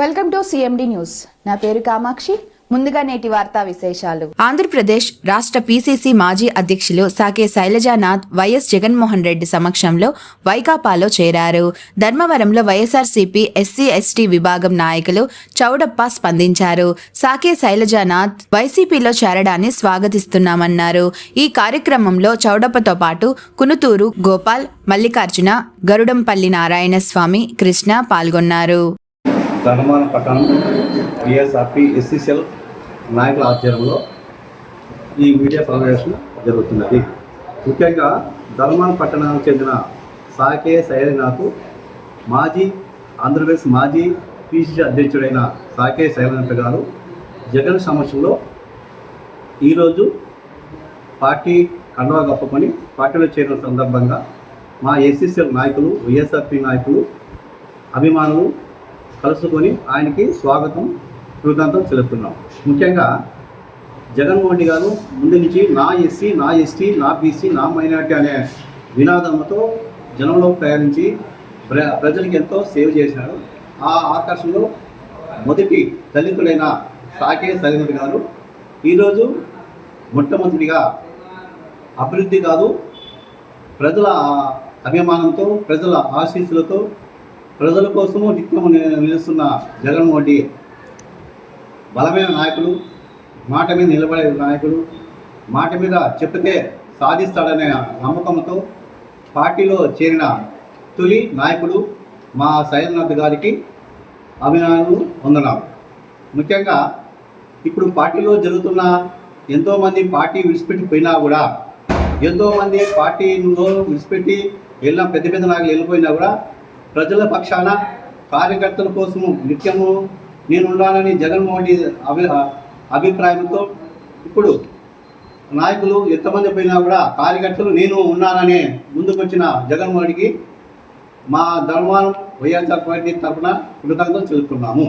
Welcome to CMD news నా పేరు కామాక్షి. ముందుగా నేటి వార్తా విశేషాలు. ఆంధ్రప్రదేశ్ రాష్ట్ర పీసీసీ మాజీ అధ్యక్షులు సాకే శైలజానాథ్ వైఎస్ జగన్మోహన్ రెడ్డి సమక్షంలో వైకాపాలో చేరారు. ధర్మవరంలో వైఎస్ఆర్సీపీ ఎస్సీ ఎస్టీ విభాగం నాయకులు చౌడప్ప స్పందించారు. సాకే శైలజానాథ్ వైసీపీలో చేరడాన్ని స్వాగతిస్తున్నామన్నారు. ఈ కార్యక్రమంలో చౌడప్పతో పాటు కునుతూరు గోపాల్ మల్లికార్జున గరుడంపల్లి నారాయణ స్వామి కృష్ణ పాల్గొన్నారు. ధనమాన పట్టణం బిఎస్ఆర్పి ఎస్సీసీఎల్ నాయకుల ఆధ్వర్యంలో ఈ మీడియా సమావేశం జరుగుతున్నది. ముఖ్యంగా ధర్మాన పట్టణానికి చెందిన సాకే శైలనాథ్ మాజీ ఆంధ్రప్రదేశ్ మాజీ పిసిసి అధ్యక్షుడైన సాకే శైలనాథ్ గారు జగన్ సమక్షంలో ఈరోజు పార్టీ కండవా కప్పుకొని పార్టీలో చేరిన సందర్భంగా మా ఎస్సీసీఎల్ నాయకులు వైఎస్ఆర్పి నాయకులు అభిమానులు కలుసుకొని ఆయనకి స్వాగతం కృతాంతం చెల్లుతున్నాం. ముఖ్యంగా జగన్మోహన్ రెడ్డి గారు ముందు నుంచి నా ఎస్సీ నా ఎస్టీ నా బీసీ నా మైనార్టీ అనే వినాదంతో జనంలో ప్రయాణించి ప్ర ప్రజలకు ఎంతో సేవ్ చేశారు. ఆ ఆకర్షణలో మొదటి దళితుడైన సాకే సలీముడి గారు ఈరోజు మొట్టమొదటిగా అభివృద్ధి కాదు ప్రజల అభిమానంతో ప్రజల ఆశీస్సులతో ప్రజల కోసము నిత్యము ని- నిలుస్తున్న జగన్మోహన్ రెడ్డి బలమైన నాయకుడు మాట మీద నిలబడే నాయకుడు మాట మీద చెప్తే సాధిస్తాడనే నమ్మకంతో పార్టీలో చేరిన తొలి నాయకుడు మా సైలనాథ్ గారికి అభినందనలు వందనాలు. ముఖ్యంగా ఇప్పుడు పార్టీలో జరుగుతున్న ఎంతోమంది పార్టీ విడిచిపెట్టి పోయినా కూడా ఎంతోమంది పార్టీలో విడిచిపెట్టి వెళ్ళిన పెద్ద పెద్ద నాయకులు వెళ్ళిపోయినా కూడా ప్రజల పక్షాన కార్యకర్తల కోసము నిత్యము నేను ఉండాలని జగన్మోహన్ రెడ్డి అభి అభిప్రాయంతో ఇప్పుడు నాయకులు ఎంతమంది పోయినా కూడా కార్యకర్తలు నేను ఉన్నాననే ముందుకొచ్చిన జగన్మోహన్ రెడ్డికి మా ధర్మానం వైఎస్ఆర్ పార్టీ తరఫున కృతజ్ఞతలు చెబుతున్నాము